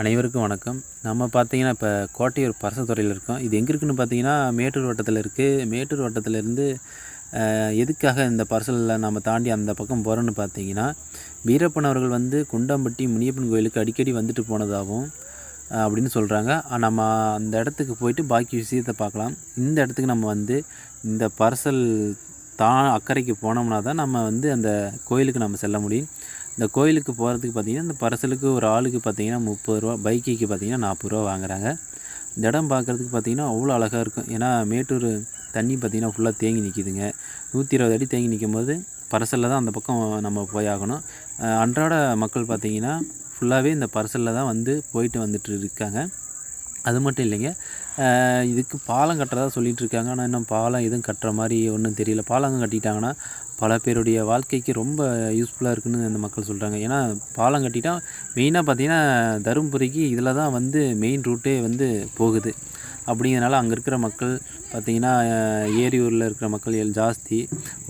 அனைவருக்கும் வணக்கம். நம்ம பார்த்தீங்கன்னா இப்போ கோட்டையூர் பரசத்துறையில் இருக்கோம். இது எங்கே இருக்குன்னு பார்த்தீங்கன்னா மேட்டூர் வட்டத்தில் இருக்குது மேட்டூர் வட்டத்திலேருந்து எதுக்காக இந்த பர்சலில் நம்ம தாண்டி அந்த பக்கம் போகிறோன்னு பார்த்தீங்கன்னா வீரப்பன் அவர்கள் வந்து குண்டம்பட்டி முனியப்பன் கோயிலுக்கு அடிக்கடி வந்துட்டு போனதாகவும் அப்படின்னு சொல்கிறாங்க நம்ம அந்த இடத்துக்கு போயிட்டு பாக்கி விஷயத்தை பார்க்கலாம். இந்த இடத்துக்கு நம்ம வந்து இந்த பர்சல் தான் அக்கறைக்கு போனோம்னா தான் நம்ம வந்து அந்த கோயிலுக்கு நம்ம செல்ல முடியும். இந்த கோயிலுக்கு போகிறதுக்கு பார்த்தீங்கன்னா இந்த பர்சலுக்கு ஒரு ஆளுக்கு பார்த்தீங்கன்னா முப்பது ரூபா பைக்குக்கு பார்த்தீங்கன்னா நாற்பது ரூபா வாங்குறாங்க. இந்த இடம் பார்க்குறதுக்கு பார்த்தீங்கன்னா அவ்வளோ அழகாக இருக்கும். ஏன்னா மேட்டூர் தண்ணி பார்த்தீங்கன்னா ஃபுல்லாக தேங்கி நிற்கிதுங்க நூற்றி இருபது அடி தேங்கி நிற்கும் போது பரசலில் தான் அந்த பக்கம் நம்ம போய் ஆகணும். அன்றாட மக்கள் பார்த்திங்கன்னா ஃபுல்லாகவே இந்த பரசலில் தான் வந்து போயிட்டு வந்துட்டு இருக்காங்க. அது மட்டும் இல்லைங்க இதுக்கு பாலம் கட்டுறதா சொல்லிகிட்டு இருக்காங்க. ஆனால் இன்னும் பாலம் எதுவும் கட்டுற மாதிரி ஒன்றும் தெரியல. பாலம் கட்டிட்டாங்கன்னா பல பேருடைய வாழ்க்கைக்கு ரொம்ப யூஸ்ஃபுல்லாக இருக்குன்னு அந்த மக்கள் சொல்கிறாங்க ஏன்னா பாலம் கட்டிட்டா மெயினாக பார்த்திங்கன்னா தருமபுரிக்கு இதில் தான் வந்து மெயின் ரூட்டே வந்து போகுது. அப்படிங்கிறனால அங்கே இருக்கிற மக்கள் பார்த்திங்கன்னா ஏரியூரில் இருக்கிற மக்கள் எல் ஜாஸ்தி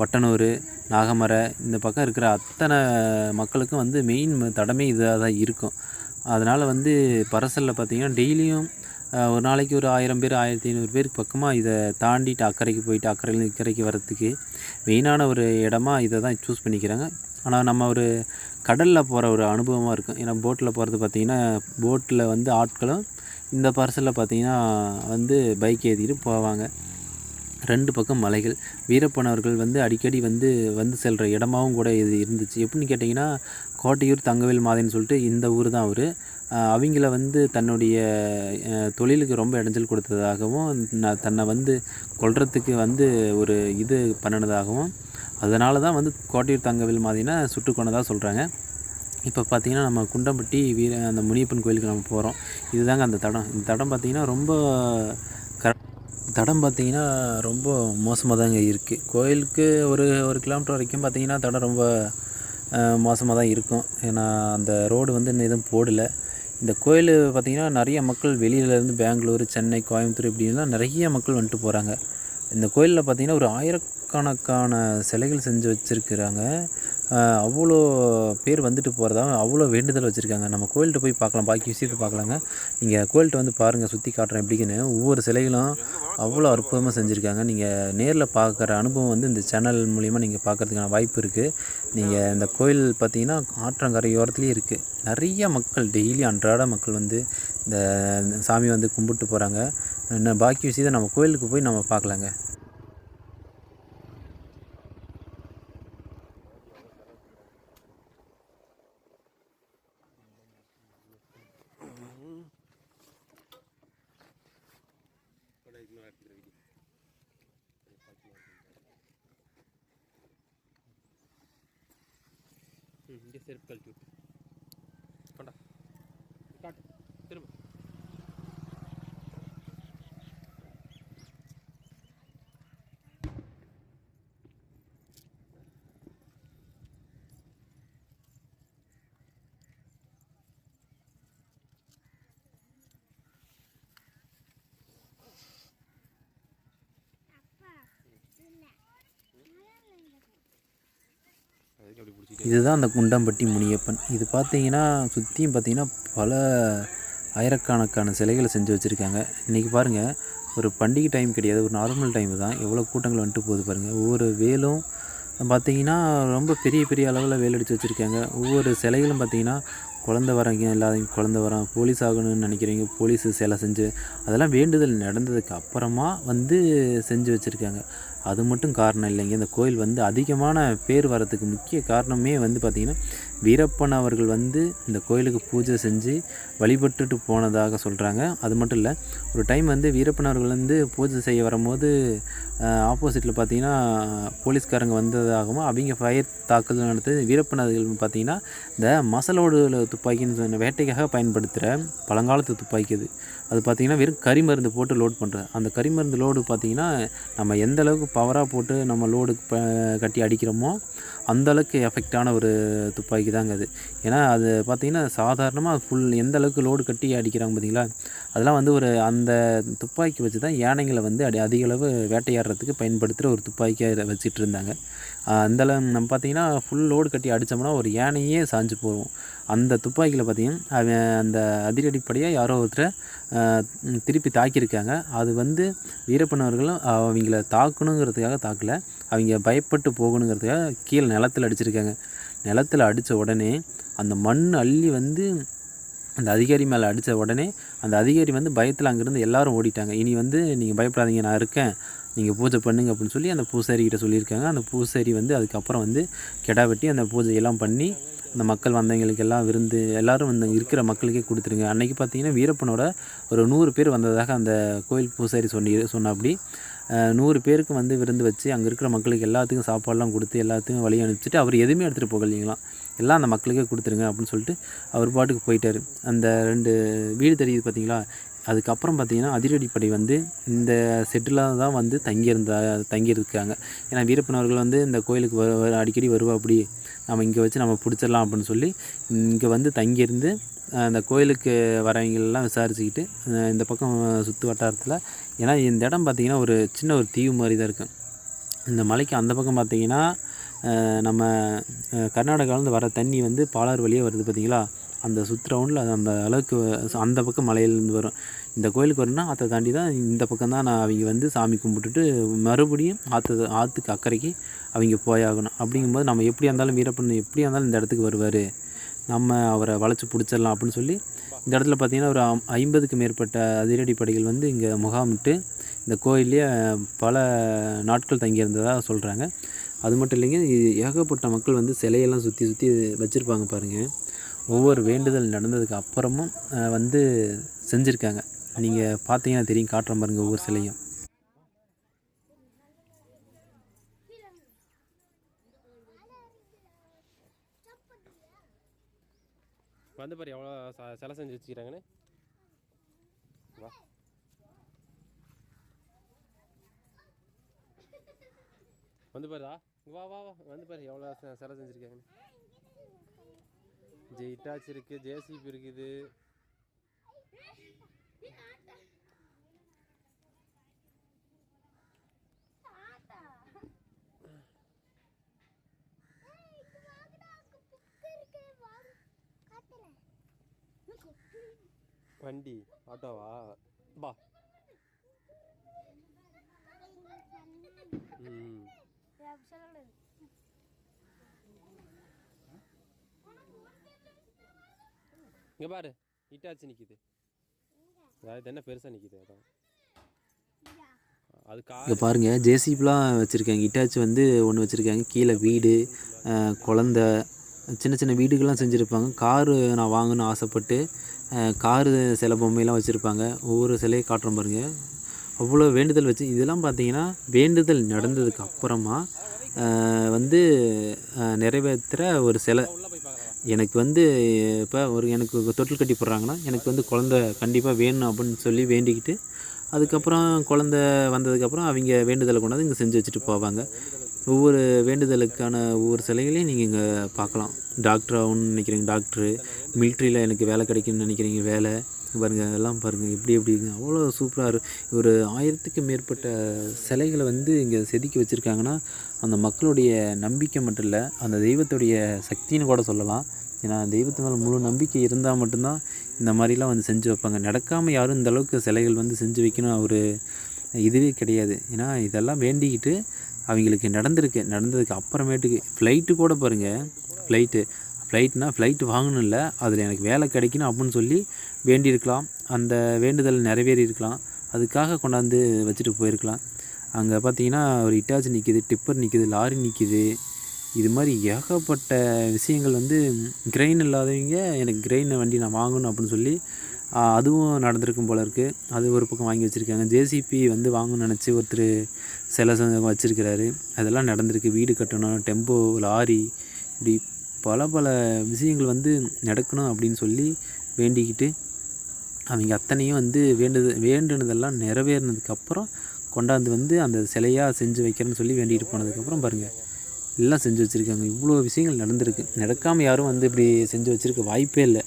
வட்டனூர் நாகமரை இந்த பக்கம் இருக்கிற அத்தனை மக்களுக்கும் வந்து மெயின் தடமே இதாக தான் இருக்கும். அதனால் வந்து பரசலில் பார்த்திங்கன்னா டெய்லியும் ஒரு நாளைக்கு ஒரு ஆயிரம் பேர் ஆயிரத்தி ஐநூறு பேருக்கு பக்கமாக இதை தாண்டிட்டு அக்கறைக்கு போயிட்டு அக்கறையில் இக்கரைக்கு வர்றதுக்கு மெயினான ஒரு இடமா இதை தான் சூஸ் பண்ணிக்கிறாங்க. ஆனால் நம்ம ஒரு கடலில் போகிற ஒரு அனுபவமாக இருக்கும். ஏன்னா போட்டில் போகிறது பார்த்திங்கன்னா போட்டில் வந்து ஆட்களும் இந்த பர்சலில் பார்த்திங்கன்னா வந்து பைக் ஏற்றிட்டு போவாங்க. ரெண்டு பக்கம் மலைகள். வீரப்பனவர்கள் வந்து அடிக்கடி வந்து வந்து செல்கிற இடமாவும் கூட இது இருந்துச்சு. எப்படின்னு கேட்டிங்கன்னா கோட்டையூர் தங்கவேல் மாதைன்னு சொல்லிட்டு இந்த ஊர் தான் அவர். அவங்கள வந்து தன்னுடைய தொழிலுக்கு ரொம்ப இடைஞ்சல் கொடுத்ததாகவும் நான் தன்னை வந்து கொல்றதுக்கு வந்து ஒரு இது பண்ணினதாகவும் அதனால தான் வந்து கோட்டையூர் தங்கவேல் மாதிரினா சுட்டு கொண்டதாக சொல்கிறாங்க இப்போ பார்த்திங்கன்னா நம்ம குண்டம்பட்டி வீர அந்த முனியப்பன் கோயிலுக்கு நம்ம போகிறோம் இதுதாங்க அந்த தடம். இந்த தடம் பார்த்திங்கன்னா ரொம்ப தடம் பார்த்திங்கன்னா ரொம்ப மோசமாக தாங்க இருக்குது கோயிலுக்கு ஒரு ஒரு கிலோமீட்டர் வரைக்கும் பார்த்தீங்கன்னா தடம் ரொம்ப மோசமாக தான் இருக்கும். ஏன்னா அந்த ரோடு வந்து இன்னும் எதுவும் போடலை. இந்த கோயில் பார்த்திங்கன்னா நிறைய மக்கள் வெளியிலேருந்து பெங்களூர் சென்னை கோயம்புத்தூர் இப்படிலாம் நிறைய மக்கள் வந்துட்டு போகிறாங்க இந்த கோயிலில் பார்த்திங்கன்னா ஒரு ஆயிரக்கணக்கான சிலைகள் செஞ்சு வச்சுருக்குறாங்க. அவ்வளோ பேர் வந்துட்டு போகிறதா அவ்வளோ வேண்டுதல் வச்சுருக்காங்க. நம்ம கோயில்கிட்ட போய் பார்க்கலாம் பாக்கி விஷயத்தை பார்க்கலாங்க. நீங்கள் கோயில்கிட்ட வந்து பாருங்கள் சுற்றி காட்டுறேன் எப்படின்னு. ஒவ்வொரு சிலைகளும் அவ்வளோ அற்புதமாக செஞ்சுருக்காங்க. நீங்கள் நேரில் பார்க்குற அனுபவம் வந்து இந்த சேனல் மூலிமா நீங்கள் பார்க்குறதுக்கான வாய்ப்பு இருக்குது நீங்கள் இந்த கோயில் பார்த்தீங்கன்னா ஆற்றங்கரையோரத்துலேயே இருக்குது நிறைய மக்கள் டெய்லி அன்றாட மக்கள் வந்து இந்த சாமி வந்து கும்பிட்டு போகிறாங்க என்ன பாக்கி விஷயத்தை நம்ம கோயிலுக்கு போய் நம்ம பார்க்கலாங்க இங்கே செருப்பு கழட்டி விட்டு கொண்டா காட்டு இதுதான் அந்த குண்டம்பட்டி முனியப்பன். இது பார்த்தீங்கன்னா சுற்றியும் பார்த்தீங்கன்னா பல ஆயிரக்கணக்கான சிலைகளை செஞ்சு வச்சுருக்காங்க. இன்றைக்கி பாருங்கள் ஒரு பண்டிகை டைம் கிடையாது ஒரு நார்மல் டைம் தான். எவ்வளோ கூட்டங்கள் வந்துட்டு போகுது பாருங்கள் ஒவ்வொரு வேலும் பார்த்தீங்கன்னா ரொம்ப பெரிய பெரிய அளவில் வேலடித்து வச்சுருக்காங்க. ஒவ்வொரு சிலைகளும் பார்த்தீங்கன்னா குழந்த வரவங்க இல்லாதவங்க குழந்த வரோம் போலீஸ் ஆகணும்னு நினைக்கிறவங்க போலீஸ் சேலை செஞ்சு அதெல்லாம் வேண்டுதல் நடந்ததுக்கு அப்புறமா வந்து செஞ்சு வச்சுருக்காங்க. அது மட்டும் காரணம் இல்லைங்க. இந்த கோயில் வந்து அதிகமான பேர் வரதுக்கு முக்கிய காரணமே வந்து பார்த்திங்கன்னா வீரப்பன் அவர்கள் வந்து இந்த கோயிலுக்கு பூஜை செஞ்சு வழிபட்டுட்டு போனதாக சொல்கிறாங்க அது மட்டும் இல்லை ஒரு டைம் வந்து வீரப்பன் அவர்கள் வந்து பூஜை செய்ய வரும்போது ஆப்போசிட்டில் பார்த்தீங்கன்னா போலீஸ்காரங்க வந்ததாகவும் அவங்க ஃபயர் தாக்குதல் நடத்து வீரப்பன் அவர்கள் பார்த்தீங்கன்னா இந்த மசலோடு துப்பாக்கின்னு சொன்ன வேட்டைக்காக பயன்படுத்துகிற பழங்காலத்து துப்பாக்கி அது. அது பார்த்திங்கன்னா வெறும் கரிமருந்து போட்டு லோட் பண்ணுறது அந்த கரிமருந்து லோடு பார்த்திங்கன்னா நம்ம எந்த அளவுக்கு பவராக போட்டு நம்ம லோடு கட்டி அடிக்கிறோமோ அந்தளவுக்கு எஃபெக்டான ஒரு துப்பாக்கி துப்பாக்கி தாங்க அது. ஏன்னா அது பார்த்திங்கன்னா சாதாரணமாக ஃபுல் எந்த அளவுக்கு லோடு கட்டி அடிக்கிறாங்க பார்த்தீங்களா அதெல்லாம் வந்து ஒரு அந்த துப்பாக்கி வச்சு தான் யானைகளை வந்து அடி அதிக அளவு வேட்டையாடுறதுக்கு பயன்படுத்துகிற ஒரு துப்பாக்கியாக வச்சுட்டு இருந்தாங்க. அந்தளவு நம்ம பார்த்திங்கன்னா ஃபுல் லோடு கட்டி அடித்தோம்னா ஒரு யானையே சாஞ்சு போகும். அந்த துப்பாக்கியில் பார்த்திங்கன்னா அவன் அந்த அதிரடிப்படையாக யாரோ ஒருத்தரை திருப்பி தாக்கியிருக்காங்க. அது வந்து வீரப்பனவர்களும் அவங்கள தாக்கணுங்கிறதுக்காக தாக்கலை. அவங்க பயப்பட்டு போகணுங்கிறதுக்காக கீழே நிலத்தில் அடிச்சிருக்காங்க. நிலத்தில் அடித்த உடனே அந்த மண் அள்ளி வந்து அந்த அதிகாரி மேலே அடித்த உடனே அந்த அதிகாரி வந்து பயத்தில் அங்கேருந்து எல்லாரும் ஓடிட்டாங்க. இனி வந்து நீங்கள் பயப்படாதீங்க நான் இருக்கேன். நீங்கள் பூஜை பண்ணுங்க அப்படின்னு சொல்லி அந்த பூசாரிக்கிட்ட சொல்லியிருக்காங்க. அந்த பூசாரி வந்து அதுக்கப்புறம் வந்து கெடா வெட்டி அந்த பூஜையெல்லாம் பண்ணி அந்த மக்கள் வந்தவங்களுக்கு எல்லாம் விருந்து எல்லோரும் வந்து இருக்கிற மக்களுக்கே கொடுத்துருங்க. அன்றைக்கி பார்த்தீங்கன்னா வீரப்பனோட ஒரு நூறு பேர் வந்ததாக அந்த கோயில் பூசாரி சொல்லி சொன்னபடி. நூறு பேருக்கு வந்து விருந்து வச்சு அங்கே இருக்கிற மக்களுக்கு எல்லாத்துக்கும் சாப்பாடெலாம் கொடுத்து எல்லாத்துக்கும் வழி அனுப்பிச்சிட்டு அவர் எதுவுமே எடுத்துகிட்டு போகலைங்களாம் எல்லாம் அந்த மக்களுக்கே கொடுத்துருங்க அப்படின்னு சொல்லிட்டு அவர் பாட்டுக்கு போயிட்டார். அந்த ரெண்டு வீடு தெரியுது பார்த்தீங்களா அதுக்கப்புறம் பார்த்திங்கன்னா அதிரடிப்படை வந்து இந்த செட்டில் தான் வந்து தங்கியிருந்தா தங்கியிருக்காங்க. ஏன்னா வீரப்பனவர்கள் வந்து இந்த கோயிலுக்கு வ அடிக்கடி வருவா அப்படி. நம்ம இங்கே வச்சு நம்ம பிடிச்சிடலாம் அப்படின்னு சொல்லி இங்கே வந்து தங்கியிருந்து அந்த கோயிலுக்கு வரவங்களெலாம் விசாரிச்சுக்கிட்டு இந்த பக்கம் சுற்று வட்டாரத்தில் ஏன்னா இந்த இடம் பார்த்திங்கன்னா ஒரு சின்ன ஒரு தீவு மாதிரி தான் இருக்கும் இந்த மலைக்கு அந்த பக்கம் பார்த்திங்கன்னா நம்ம கர்நாடகாவிலேருந்து வர தண்ணி வந்து பாலாறு வழியாக வருது பார்த்திங்களா அந்த சுற்று ரவுண்டில் அது அந்த அளவுக்கு அந்த பக்கம் மலையிலேருந்து வரும். இந்த கோயிலுக்கு வரணும்னா ஆற்றை தாண்டி தான் இந்த பக்கம் தான் நான் அவங்க வந்து சாமி கும்பிட்டுட்டு மறுபடியும் ஆற்று ஆற்றுக்கு அக்கறைக்கு அவங்க போயாகணும். அப்படிங்கும்போது நம்ம எப்படியா இருந்தாலும் வீரப்பன் எப்படியா இருந்தாலும் இந்த இடத்துக்கு வருவார். நம்ம அவரை வளைச்சி பிடிச்சிடலாம் அப்படின்னு சொல்லி இந்த இடத்துல பார்த்திங்கன்னா ஒரு ஐம்பதுக்கு மேற்பட்ட அதிரடி படைகள் வந்து இங்கே முகாமிட்டு இந்த கோயிலே பல நாட்கள் தங்கியிருந்ததாக சொல்கிறாங்க அது மட்டும் இல்லைங்க ஏகப்பட்ட மக்கள் வந்து சிலையெல்லாம் சுற்றி சுற்றி வச்சுருப்பாங்க பாருங்கள் ஒவ்வொரு வேண்டுதல் நடந்ததுக்கு அப்புறமும் வந்து செஞ்சுருக்காங்க. நீங்கள் பார்த்தீங்கன்னா தெரியும் காட்டுற பாருங்கள் ஒவ்வொரு சிலையும். வந்து பாரு எவ்வளோ சிலை செஞ்சு வச்சுக்கிறாங்கன்னு. வா. வந்து பாருதா வா வா வா. வந்து பாரு எவ்வளோ சிலை செஞ்சுருக்காங்கன்னு. ஜெயிட்டாச் இருக்குது ஜேசிபி இருக்குது. வண்டி ஆட்டோவா? பா. ம். இங்கே பாரு இட்டாச்சு நிற்கிது அதாவது என்ன பெருசாக நிற்கிது அதான். அது இங்கே பாருங்கள் ஜேசிபிலாம் வச்சுருக்காங்க. இட்டாச்சி வந்து ஒன்று வச்சுருக்காங்க. கீழே வீடு குழந்த சின்ன சின்ன வீடுகள்லாம் செஞ்சுருப்பாங்க. காரு நான் வாங்கணும்னு ஆசைப்பட்டு காரு சில பொம்மையெல்லாம் வச்சுருப்பாங்க. ஒவ்வொரு சிலையை காட்டுறோம் பாருங்கள் அவ்வளோ வேண்டுதல் வச்சு இதெல்லாம் பார்த்தீங்கன்னா வேண்டுதல் நடந்ததுக்கு அப்புறமா வந்து நிறைவேற்றுற ஒரு சிலை. எனக்கு வந்து இப்போ ஒரு எனக்கு தொட்டில் கட்டி போடுறாங்கன்னா எனக்கு வந்து குழந்த கண்டிப்பாக வேணும் அப்படின்னு சொல்லி வேண்டிக்கிட்டு அதுக்கப்புறம் குழந்த வந்ததுக்கப்புறம் அவங்க வேண்டுதலை கொண்டாந்து இங்கே செஞ்சு வச்சுட்டு போவாங்க. ஒவ்வொரு வேண்டுதலுக்கான ஒவ்வொரு சிலைகளையும் நீங்கள் இங்கே பார்க்கலாம். டாக்டர் ஆகணும்னு நினைக்கிறீங்க டாக்டரு மிலிட்ரியில் எனக்கு வேலை கிடைக்கும்னு நினைக்கிறீங்க வேலை. பாருங்கள் அதெல்லாம் பாருங்கள் எப்படி எப்படிங்க அவ்வளோ சூப்பராக ஒரு ஆயிரத்துக்கு மேற்பட்ட சிலைகளை வந்து இங்கே செதுக்கி வச்சுருக்காங்கன்னா அந்த மக்களுடைய நம்பிக்கை மட்டும் இல்லை அந்த தெய்வத்துடைய சக்தின்னு கூட சொல்லலாம். ஏன்னா தெய்வத்து மேலே முழு நம்பிக்கை இருந்தால் மட்டும்தான் இந்த மாதிரிலாம் வந்து செஞ்சு வைப்பாங்க. நடக்காமல் யாரும் இந்த அளவுக்கு சிலைகள் வந்து செஞ்சு வைக்கணும் ஒரு இதுவே கிடையாது. ஏன்னா இதெல்லாம் வேண்டிக்கிட்டு அவங்களுக்கு நடந்திருக்கு நடந்ததுக்கு அப்புறமேட்டுக்கு ஃப்ளைட்டு கூட பாருங்கள் ஃப்ளைட்டு ஃப்ளைட்னால் ஃப்ளைட்டு வாங்கணும் இல்லை அதில் எனக்கு வேலை கிடைக்கணும் அப்படின்னு சொல்லி வேண்டியிருக்கலாம். அந்த வேண்டுதல் நிறைவேறி இருக்கலாம் அதுக்காக கொண்டாந்து வச்சுட்டு போயிருக்கலாம். அங்கே பார்த்தீங்கன்னா ஒரு இட்டாச்சி நிற்கிது டிப்பர் நிற்கிது லாரி நிற்கிது இது மாதிரி ஏகப்பட்ட விஷயங்கள் வந்து கிரெயின் இல்லாதவங்க எனக்கு கிரெயின் வண்டி நான் வாங்கணும் அப்படின்னு சொல்லி அதுவும் நடந்திருக்கும் போல இருக்குது அது ஒரு பக்கம் வாங்கி வச்சுருக்காங்க. ஜேசிபி வந்து வாங்கணும்னு நினச்சி ஒருத்தர் சில வச்சுருக்கிறாரு. அதெல்லாம் நடந்திருக்கு. வீடு கட்டணும் டெம்போ லாரி இப்படி பல பல விஷயங்கள் வந்து நடக்கணும் அப்படின்னு சொல்லி வேண்டிக்கிட்டு அவங்க அத்தனையும் வந்து வேண்டுது வேண்டுனதெல்லாம் நிறைவேறினதுக்கப்புறம் கொண்டாந்து வந்து அந்த சிலையாக செஞ்சு வைக்கிறேன்னு சொல்லி வேண்டிகிட்டு போனதுக்கப்புறம் பாருங்கள் எல்லாம் செஞ்சு வச்சுருக்காங்க. இவ்வளோ விஷயங்கள் நடந்திருக்கு. நடக்காமல் யாரும் வந்து இப்படி செஞ்சு வச்சுருக்க வாய்ப்பே இல்லை.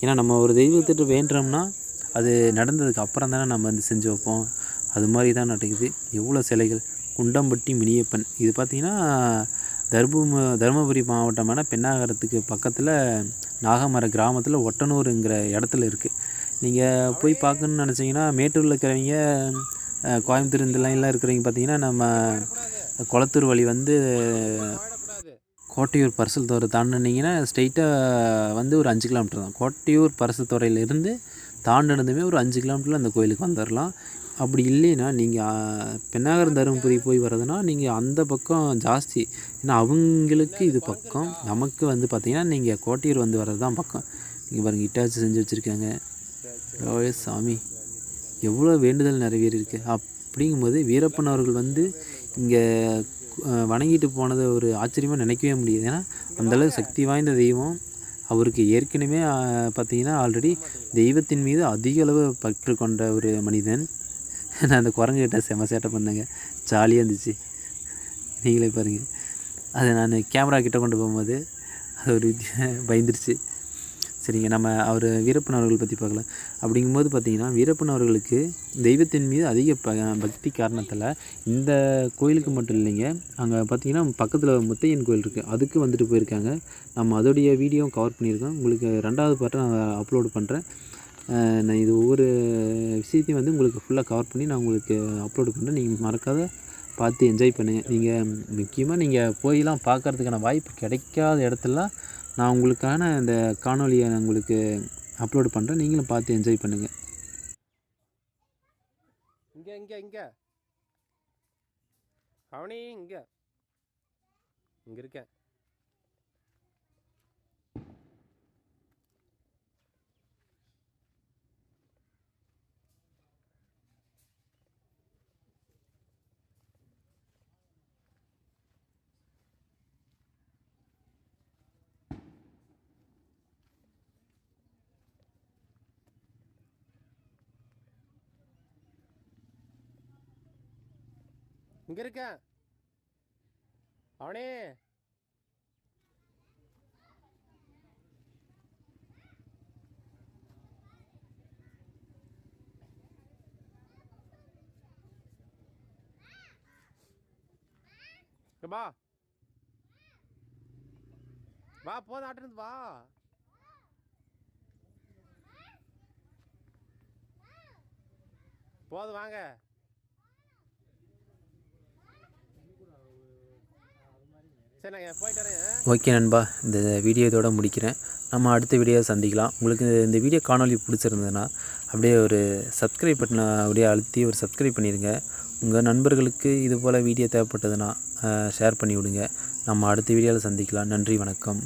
ஏன்னா நம்ம ஒரு தெய்வத்திட்ட வேண்டுறோம்னா அது நடந்ததுக்கு அப்புறம் தானே நம்ம வந்து செஞ்சு வைப்போம். அது மாதிரி தான் நடக்குது. எவ்வளோ சிலைகள்? குண்டம்பட்டி மினியப்பன். இது பார்த்திங்கன்னா தர்மபுரி தருமபுரி மாவட்டமான பெண்ணாகரத்துக்கு பக்கத்தில் நாகமர கிராமத்தில் ஒட்டனூருங்கிற இடத்துல இருக்குது நீங்கள் போய் பார்க்கணுன்னு நினச்சிங்கன்னா மேட்டூரில் இருக்கிறவங்க கோயம்புத்தூர் இந்த லைன்லாம் இருக்கிறவங்க பார்த்தீங்கன்னா நம்ம குளத்தூர் வழி வந்து கோட்டையூர் பரிசல் துறை தாண்டினீங்கன்னா ஸ்ட்ரெயிட்டாக வந்து ஒரு அஞ்சு கிலோமீட்டர் தான். கோட்டையூர் பரிசல் துறையிலேருந்து தாண்டினதுமே ஒரு அஞ்சு கிலோமீட்டரில் அந்த கோயிலுக்கு வந்துடலாம் அப்படி இல்லைன்னா நீங்கள் பெண்ணாகரம் தருமபுரி போய் வர்றதுனா நீங்கள் அந்த பக்கம் ஜாஸ்தி. ஏன்னா அவங்களுக்கு இது பக்கம். நமக்கு வந்து பார்த்திங்கன்னா நீங்கள் கோட்டையூர் வந்து வர்றது தான் பக்கம். நீங்கள் பாருங்கள் இட்டாச்சி செஞ்சு வச்சுருக்காங்க. ஓயே சாமி. எவ்வளோ வேண்டுதல் நிறைவேறியிருக்கு. அப்படிங்கும்போது வீரப்பன் அவர்கள் வந்து இங்கே வணங்கிட்டு போனதை ஒரு ஆச்சரியமாக நினைக்கவே முடியாது. ஏன்னா அந்தளவு சக்தி வாய்ந்த தெய்வம். அவருக்கு ஏற்கனவே பார்த்தீங்கன்னா ஆல்ரெடி தெய்வத்தின் மீது அதிக அளவு பற்று கொண்ட ஒரு மனிதன். நான் அந்த குரங்குகிட்ட செம சேட்டை பண்ணேங்க. ஜாலியாக இருந்துச்சு. நீங்களே பாருங்கள் அதை நான் கேமரா கிட்டே கொண்டு போகும்போது அது ஒரு பயந்துருச்சு. சரிங்க நம்ம அவர் வீரப்பன் அவர்கள் பற்றி பார்க்கலாம். அப்படிங்கும்போது பார்த்திங்கன்னா வீரப்பன் அவர்களுக்கு தெய்வத்தின் மீது அதிக ப பக்தி காரணத்தில் இந்த கோயிலுக்கு மட்டும் இல்லைங்க அங்கே பார்த்திங்கன்னா பக்கத்தில் முத்தையன் கோயில் இருக்குது அதுக்கு வந்துட்டு போயிருக்காங்க. நம்ம அதோடைய வீடியோவும் கவர் பண்ணியிருக்கோம். உங்களுக்கு ரெண்டாவது பாட்டை நான் அப்லோடு பண்ணுறேன் நான் இது ஒவ்வொரு விஷயத்தையும் வந்து உங்களுக்கு ஃபுல்லாக கவர் பண்ணி நான் உங்களுக்கு அப்லோடு பண்ணுறேன் நீங்கள் மறக்காத பார்த்து என்ஜாய் பண்ணுங்கள் நீங்கள் முக்கியமாக நீங்கள் போயெல்லாம் பார்க்கறதுக்கான வாய்ப்பு கிடைக்காத இடத்துலலாம் நான் உங்களுக்கான இந்த காணொலியை நான் உங்களுக்கு அப்லோடு பண்ணுறேன் நீங்களும் பார்த்து என்ஜாய் பண்ணுங்கள் இங்கே இங்கே இங்கே. அவனே இங்கே. இங்கே இருக்கேன். இங்க இருக்கேன் அவனே. வா. வா போதும் ஆட்டிருந்து வா. போதும் வாங்க சரி நான் போயிட்டு வரேன் ஓகே நண்பா இந்த வீடியோ இதோட முடிக்கிறேன். நம்ம அடுத்த வீடியோ சந்திக்கலாம். உங்களுக்கு இந்த வீடியோ காணொலி பிடிச்சிருந்ததுன்னா அப்படியே ஒரு சப்ஸ்கிரைப் பட்டனை அப்படியே அழுத்தி ஒரு சப்ஸ்கிரைப் பண்ணிடுங்க. உங்கள் நண்பர்களுக்கு இது போல் வீடியோ தேவைப்பட்டதுன்னா ஷேர் பண்ணி விடுங்க நம்ம அடுத்த வீடியோவில் சந்திக்கலாம். நன்றி வணக்கம்.